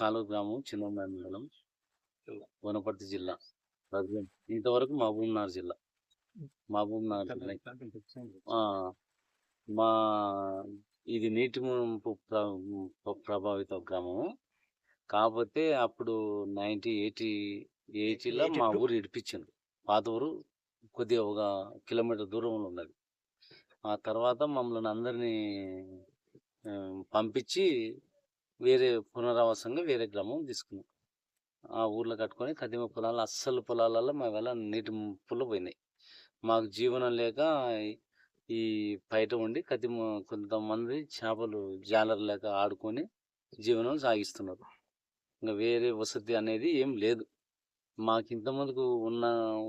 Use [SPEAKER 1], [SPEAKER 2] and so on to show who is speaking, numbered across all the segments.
[SPEAKER 1] కాలువ గ్రామం చిన్నమ్మాయి మండలం వనపర్తి జిల్లా. ఇంతవరకు మహబూబ్నగర్ జిల్లా. మహబూబ్నగర్ జిల్లా. మా ఇది నీటి ముంపు ప్ర- ప్రభావిత గ్రామము. కాకపోతే అప్పుడు నైన్టీ ఎయిటీ ఎయిటీలో మా ఊరు ఇడిపించింది పాత ఊరు కొద్దిగా ఒక కిలోమీటర్ దూరంలో ఉన్నది. ఆ తర్వాత మమ్మల్ని అందరినీ పంపించి వేరే పునరావాసంగా వేరే గ్రామం తీసుకున్నాం. ఆ ఊర్లో కట్టుకొని కదిమ పొలాలు అస్సలు పొలాలలో మా వేళ నీటి ముప్పులు పోయినాయి. మాకు జీవనం లేక ఈ బయట ఉండి కదిమ కొంతమంది చేపలు జాలర్ లేక ఆడుకొని జీవనం సాగిస్తున్నారు. ఇంకా వేరే వసతి అనేది ఏం లేదు. మాకు ఇంతమందికి ఉన్న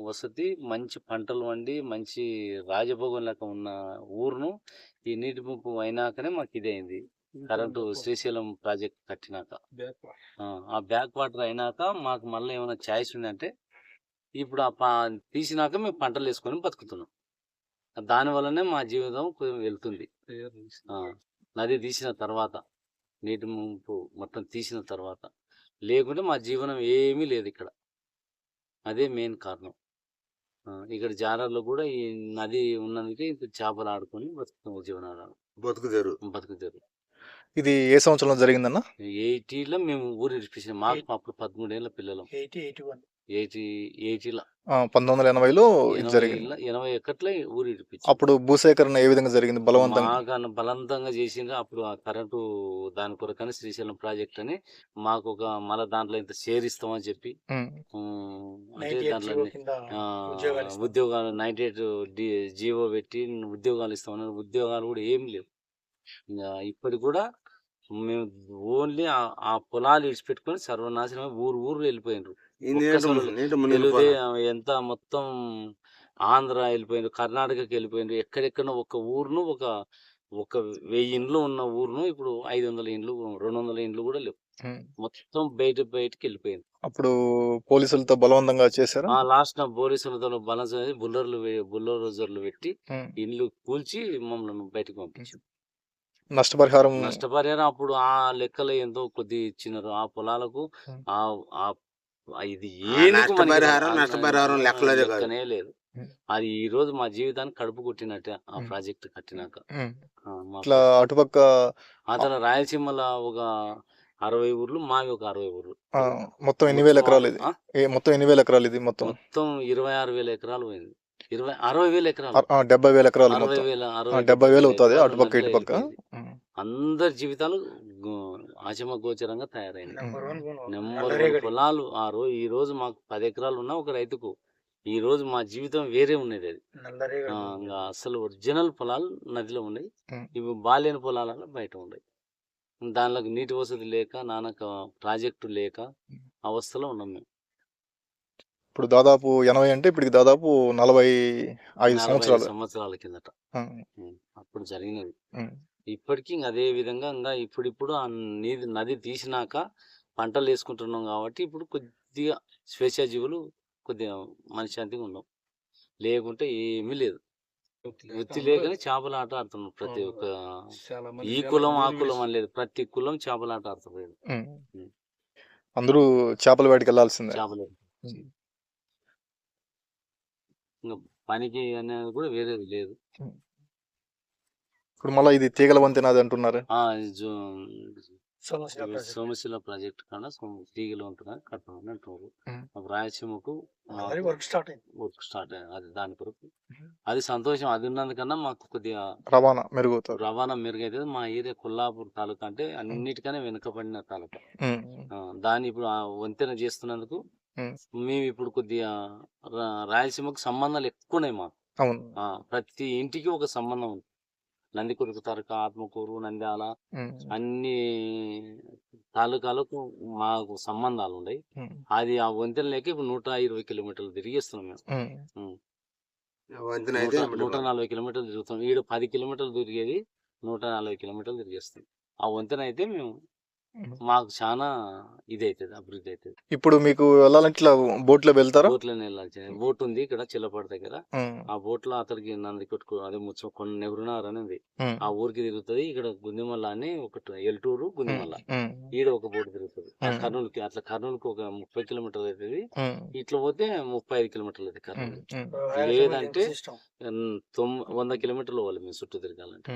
[SPEAKER 1] వసతి మంచి పంటలు వండి మంచి రాజభోగం లెక్క ఉన్న ఊరును ఈ నీటి ముప్పు అయినాకనే మాకు ఇది అయింది కరెంటు శ్రీశైలం ప్రాజెక్ట్ కట్టినాక. ఆ, ఆ బ్యాక్ వాటర్ అయినాక మాకు మళ్ళీ ఏమైనా ఛాయిస్ ఉందంటే ఇప్పుడు ఆ పా- తీసినాక మేము పంటలు వేసుకొని బతుకుతున్నాం. దాని వల్లనే మా జీవితం కొంచెం వెళ్తుంది. ఆ, నది తీసిన తర్వాత నీటి ముంపు మొత్తం తీసిన తర్వాత లేకుంటే మా జీవనం ఏమీ లేదు ఇక్కడ. అదే మెయిన్ కారణం. ఇక్కడ జాలర్లో కూడా ఈ నది ఉన్నందుకే ఇంత చేపలు ఆడుకొని బతుకుతాం జీవనాలు
[SPEAKER 2] బతుకుదేరు
[SPEAKER 1] బతుకుతారు
[SPEAKER 3] ఇది ఏ సంవత్సరంలో జరిగిందన్న?
[SPEAKER 1] ఎయిటీలో మేము ఊరు ఇడిపించాం మాకు అప్పుడు పదమూడేళ్ళ పిల్లలం.
[SPEAKER 4] Eighty eighty one.
[SPEAKER 1] ఎయిటీ ఎయిటీలో.
[SPEAKER 3] ఆ, పంతొమ్మిది వందల ఎనభైలో ఇది జరిగింది.
[SPEAKER 1] ఎనభై ఒకటిలో ఊరు ఇడిపించాం
[SPEAKER 3] అప్పుడు భూసేకరణ ఏ విధంగా జరిగింది? బలవంతంగా?
[SPEAKER 1] బలవంతంగా చేసిండ్రు. అప్పుడు ఆ కరెంటు దాని కొరకని శ్రీశైలం ప్రాజెక్ట్ అని మాకు ఒక మళ్ళీ దాంట్లో ఇంత షేర్ ఇస్తామని చెప్పి అంటే దాంట్లో
[SPEAKER 4] ఉద్యోగాలు
[SPEAKER 1] నైన్టీ ఎయిట్ జీవో పెట్టి ఉద్యోగాలు ఇస్తామన్నారు ఉద్యోగాలు కూడా ఏం లేవు. ఇంకా ఇప్పటికి కూడా మేము ఓన్లీ ఆ పొలాలు ఇడిచిపెట్టుకొని సర్వనాశనం ఊరు ఊరు వెళ్ళిపోయినారు ఎంత మొత్తం ఆంధ్ర వెళ్ళిపోయిండ్రు కర్ణాటకకి వెళ్ళిపోయిండ్రు ఎక్కడెక్కడ ఒక ఊరును ఒక ఒక వెయ్యి ఇండ్లు ఉన్న ఊరును ఇప్పుడు ఐదు వందల ఇండ్లు రెండు వందల ఇండ్లు కూడా లేవు. మొత్తం బయట బయటకి వెళ్ళిపోయింది.
[SPEAKER 3] అప్పుడు పోలీసులతో బలవంతంగా చేశారా?
[SPEAKER 1] ఆ లాస్ట్ నా పోలీసులతో అనేది బుల్లర్లు బుల్డోజర్లు పెట్టి. ఇండ్లు కూల్చి మమ్మల్ని బయటకు పంపించారు.
[SPEAKER 3] నష్టపరిహారం
[SPEAKER 1] నష్టపరిహారం అప్పుడు ఆ లెక్కలు ఎంతో కొద్ది ఇచ్చినారు ఆ పొలాలకు. ఆ ఇది మనకి
[SPEAKER 2] నష్టపరిహారం,
[SPEAKER 1] ఆ
[SPEAKER 2] నష్టపరిహారం లెక్కలేదే కాదు.
[SPEAKER 1] లెక్కనే లేదు. అది ఈ రోజు మా జీవితానికి కడుపు కొట్టినట్టే ఆ. ప్రాజెక్ట్ కట్టినాక
[SPEAKER 3] ఇట్లా అటుపక్క
[SPEAKER 1] అతను రాయలసీమలో ఒక అరవై ఊర్లు మావి ఒక అరవై ఊర్లు
[SPEAKER 3] మొత్తం ఎన్ని వేల ఎకరాలు ఇది? ఏ, మొత్తం ఎన్ని వేల ఎకరాలు ఇది మొత్తం
[SPEAKER 1] మొత్తం ఇరవై ఆరు వేల ఎకరాలు పోయింది ఇరవై అరవై వేల ఎకరాలు
[SPEAKER 3] డెబ్బై వేల ఎకరాలు
[SPEAKER 1] అరవై
[SPEAKER 3] మొత్తం
[SPEAKER 1] వేల
[SPEAKER 3] డెబ్బై వేలు అవుతుంది అటుపక్క ఇటుపక్క.
[SPEAKER 1] అందరి జీవితాలు ఆచమ గోచరంగా తయారైంది
[SPEAKER 4] నెంబర్
[SPEAKER 1] పొలాలు ఆ రోజు ఈ రోజు మాకు పది ఎకరాలు ఉన్నా ఒక రైతుకు ఈ రోజు మా జీవితం వేరే ఉండేది అది. ఇంకా అసలు ఒరిజినల్ పొలాలు నదిలో ఉన్నాయి. ఇవి బాలేని పొలాలలో బయట ఉన్నాయి దానిలోకి నీటి వసతి లేక నానక ప్రాజెక్టు లేక అవస్థలో ఉన్నాం మేము.
[SPEAKER 3] ఇప్పుడు దాదాపు ఎనభై అంటే ఇప్పటికి దాదాపు నలభై ఐదు సంవత్సరాలు.
[SPEAKER 1] సంవత్సరాల కిందట. అప్పుడు జరిగినది. ఇప్పటికీ ఇంక అదే విధంగా ఇంకా ఇప్పుడిప్పుడు ఆ నీది నది తీసినాక పంటలు వేసుకుంటున్నాం కాబట్టి ఇప్పుడు కొద్దిగా స్వేచ్ఛాజీవులు కొద్దిగా మనశ్శాంతిగా ఉన్నాం. లేకుంటే ఏమీ లేదు. వృత్తి లేకనే చేపల ఆట ఆడుతున్నాం ప్రతి ఒక్క ఈ కులం ఆ కులం అని లేదు ప్రతి కులం చేపల ఆట ఆడుతున్నారు.
[SPEAKER 3] అందరూ చేపల వేటకి వెళ్ళాల్సిందే.
[SPEAKER 1] చేపలు. ఇంకా పనికి అనేది కూడా వేరేది లేదు.
[SPEAKER 3] ఇప్పుడు మళ్ళీ ఇది తీగల వంతెన అది అంటున్నారు
[SPEAKER 1] సోమశిల ప్రాజెక్ట్. కన్నా తీగలు ఉంటున్నా కట్టమని అంటున్నారు. రాయలసీమకు
[SPEAKER 4] వర్క్ స్టార్ట్ అయింది.
[SPEAKER 1] వర్క్ స్టార్ట్ అయ్యింది అది దాని కొరకు. అది సంతోషం. అది ఉన్నందుకన్నా మాకు కొద్దిగా
[SPEAKER 3] రవాణా మెరుగవుతుంది.
[SPEAKER 1] రవాణా మెరుగైతే మా ఏరియా కొల్లాపూర్ తాలూకా అంటే అన్నిటికనే వెనుకబడిన తాలూకా. దాన్ని ఇప్పుడు ఆ వంతెన చేస్తున్నందుకు. మేము. ఇప్పుడు కొద్దిగా రాయలసీమకు సంబంధాలు ఎక్కువ ఉన్నాయి మాకు. ప్రతి ఇంటికి ఒక సంబంధం ఉంది. నందికొరకు తరక ఆత్మకూరు నంద్యాల. అన్ని తాలూకాలకు మాకు సంబంధాలు ఉన్నాయి. అది ఆ వంతెన లేక ఇప్పుడు నూట ఇరవై కిలోమీటర్లు తిరిగేస్తున్నాం మేము. నూట
[SPEAKER 2] అయితే
[SPEAKER 1] నూట నలభై కిలోమీటర్లు తిరుగుతాం ఈడు పది కిలోమీటర్లు తిరిగేది నూట నలభై కిలోమీటర్లు తిరిగేస్తాం ఆ వంతెన అయితే మేము మాకు చాలా ఇది అవుతుంది అభివృద్ధి అవుతుంది
[SPEAKER 3] ఇప్పుడు మీకు వెళ్ళాలంటే ఇట్లా బోట్లో వెళ్తారా?
[SPEAKER 1] బోట్లోనే వెళ్ళాల్సి బోట్ ఉంది ఇక్కడ చిల్లపాడు దగ్గర. ఆ బోట్లో అతనికి నంది కొట్టుకో అదే ముచ్చ కొన్ని నెహ్రూనగర్ అని ఉంది. ఆ ఊరికి తిరుగుతుంది ఇక్కడ గుందిమల్ల అని ఒకటి ఎల్టూరు గుందిమల్ల ఈడ ఒక బోట్ తిరుగుతుంది. కర్నూలుకి అట్లా కర్నూలుకి ఒక ముప్పై కిలోమీటర్లు అవుతుంది ఇట్లా పోతే ముప్పై ఐదు కిలోమీటర్లు అవుతుంది కర్నూలు. లేదంటే ఉమ్, తొమ్ వంద కిలోమీటర్లు పోవాలి మేము చుట్టూ తిరగాలంటే.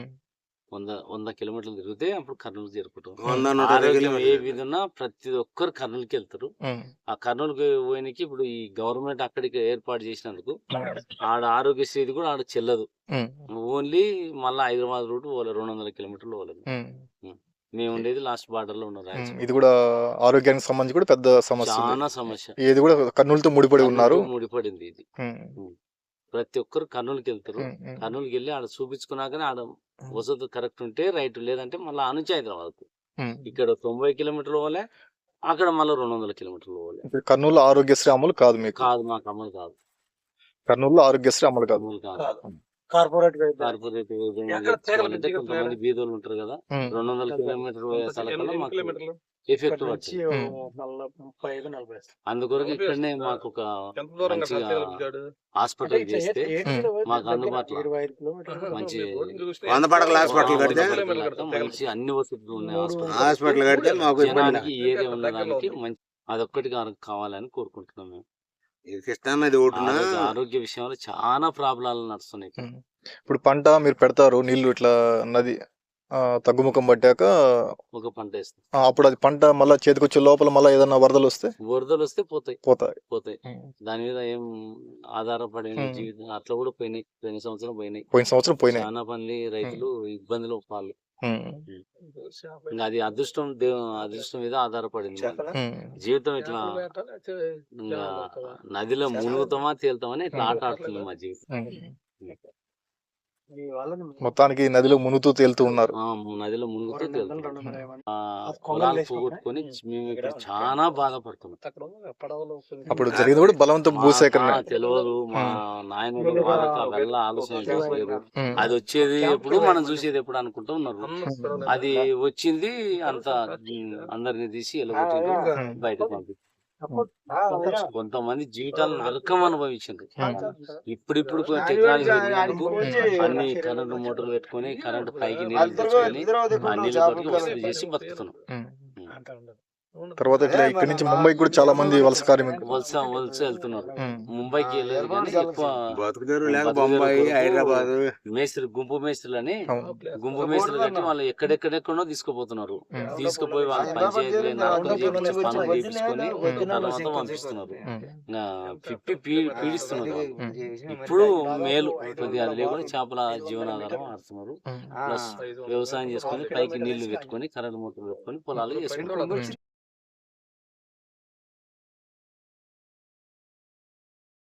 [SPEAKER 1] వంద వంద కిలోమీటర్లు తిరిగితే అప్పుడు కర్నూలు చేరుకుంటాం. ఆరోగ్యం ఏ. విధంగా ప్రతి ఒక్కరు కర్నూలుకి వెళ్తారు. ఆ కర్నూలుకి పోయినకి ఇప్పుడు ఈ గవర్నమెంట్ అక్కడికి ఏర్పాటు చేసినందుకు ఆడ ఆరోగ్యశ్రీ కూడా ఆడ చెల్లదు. ఓన్లీ మళ్ళీ హైదరాబాద్ రూట్ పోలే రెండు వందల కిలోమీటర్లు పోలేదు. మేము ఉండేది లాస్ట్ బార్డర్లో ఉన్నాం
[SPEAKER 3] ఉమ్.
[SPEAKER 1] రాయలసీమ.
[SPEAKER 3] ఇది కూడా ఆరోగ్యానికి సంబంధించి కూడా పెద్ద సమస్య.
[SPEAKER 1] చాలా సమస్య.
[SPEAKER 3] ఇది కూడా కర్నూలుతో ముడిపడి ఉన్నారు.
[SPEAKER 1] ముడిపడింది ఇది. ప్రతి ఒక్కరు కర్నూలుకి వెళ్తారు కర్నూలుకి వెళ్ళి ఆడ చూపించుకున్నాకనే ఆడ వసతి కరెక్ట్ ఉంటే రైట్ లేదంటే మళ్ళీ ఆ నుంచి హైదరాబాద్
[SPEAKER 3] ఉమ్.
[SPEAKER 1] ఇక్కడ తొంభై కిలోమీటర్లు పోలే అక్కడ మళ్ళీ రెండు వందల కిలోమీటర్లు పోలే
[SPEAKER 3] కర్నూలు ఆరోగ్యశ్రీ అమలు కాదు మీకు?
[SPEAKER 1] కాదు మాకు అమలు కాదు.
[SPEAKER 3] కర్నూలులో ఆరోగ్యశ్రీ అమలు కాదు.
[SPEAKER 4] Corporate
[SPEAKER 1] corporate? కొంతమంది బీదోళ్ళు ఉంటారు కదా రెండు వందల కిలోమీటర్ పోయే స్థలంలో మాకు ఎఫెక్ట్.
[SPEAKER 4] ముప్పై ఐదు నలభై
[SPEAKER 1] అందుకొరకు ఇక్కడనే మాకు ఒక మంచిగా హాస్పిటల్ చేస్తే మాకు అందుబాటులో మంచి
[SPEAKER 2] వంద పడకల హాస్పిటల్ కడితే
[SPEAKER 1] మంచి అన్ని వసతులు ఉన్నాయి. హాస్పిటల్
[SPEAKER 2] కడితే మాకు ఇబ్బంది
[SPEAKER 1] జనానికి ఏరియా ఉన్నదానికి మంచి అదొక్కటి కావాలి- కావాలని కోరుకుంటున్నాం మేము.
[SPEAKER 2] ఇది కృష్ణా నది ఒకటిన
[SPEAKER 1] ఆరోగ్య విషయంలో చాలా ప్రాబ్లాలు నడుస్తున్నాయి.
[SPEAKER 3] ఇప్పుడు పంట మీరు పెడతారు నీళ్ళు ఇట్లా నది తగ్గుముఖం పట్టాక
[SPEAKER 1] ఒక పంట వేస్తాం.
[SPEAKER 3] అప్పుడు అది పంట మళ్ళీ చేతికొచ్చే లోపల మళ్ళీ ఏదైనా వరదలు వస్తే
[SPEAKER 1] వరదలు వస్తే పోతాయి.
[SPEAKER 3] పోతాయి.
[SPEAKER 1] పోతాయి. దాని మీద ఏం ఆధారపడి. జీవితం అట్లా కూడా పోయినాయి. పోయిన సంవత్సరం పోయినాయి.
[SPEAKER 3] పోయిన సంవత్సరం పోయినాయి.
[SPEAKER 1] చాలా మంది రైతులు ఇబ్బందులు పాలు. అది అదృష్టం దేవు అదృష్టం మీద ఆధారపడింది. జీవితం ఇట్లా ఇంకా నదిలో మునుగుతామా తేలుతామని ఇట్లా ఆట ఆడుతుంది మా జీవితం.
[SPEAKER 3] మొత్తానికి నదిలో మునుగుతూ తేలుతూ ఉన్నారు.
[SPEAKER 1] ఆ, నదిలో మునుగుతూ తేలుతాం ఆ,
[SPEAKER 4] అది కొంగలు
[SPEAKER 1] పొలాలు
[SPEAKER 4] లేచిపోతాయి.
[SPEAKER 1] పోగొట్టుకొని మేము ఇక్కడ చాలా బాధపడుతున్నాం.
[SPEAKER 3] అప్పుడు జరిగింది కూడా బలవంతం భూసేకరణ.
[SPEAKER 1] తెలియదు మా నాయనలు వాళ్ళకి అవెల్లా ఆలోచన అది వచ్చేది ఎప్పుడు మనం చూసేది ఎప్పుడు అనుకుంటూ ఉన్నారు. అది వచ్చింది అంత అందరిని తీసి ఎలగొట్టింది బయటకు పంపి. కొంతమంది జీవితాలు నరకం అనుభవించారు ఇప్పుడిప్పుడు టెక్నాలజీ అన్ని కరెంటు మోటార్లు పెట్టుకొని కరెంటు పైకి నీళ్ళు తెచ్చుకొని ఆ వసతి చేసి బతుకుతున్నాం.
[SPEAKER 3] తర్వాత ఇట్లా ఇక్కడి నుంచి ముంబైకి కూడా చాలా మంది వలస కార్మికులు.
[SPEAKER 1] వలస వలస వెళ్తున్నారు. ముంబైకి వెళ్ళలేదు కానీ ఎక్కువ
[SPEAKER 2] బొంబాయి హైదరాబాద్.
[SPEAKER 1] మేస్త్రి గుంపు మేస్త్రులు అని. గుంపు మేస్త్రులు కట్టి వాళ్ళు ఎక్కడెక్కడెక్కడో తీసుకుపోతున్నారు. తీసుకుపోయి వాళ్ళు పంచాయతీ నరకం చేపించి పనులు చేపించుకొని తర్వాత పంపిస్తున్నారు. పీ- పీడిస్తున్నారు. ఇప్పుడు మేలు కొద్దిగా అది లేకుండా చేపల జీవనాధారం ఆడుతున్నారు. ప్లస్ వ్యవసాయం చేసుకొని పైకి నీళ్ళు పెట్టుకొని కరెంట్ మోటార్లు పెట్టుకొని పొలాలు చేసుకుంటారు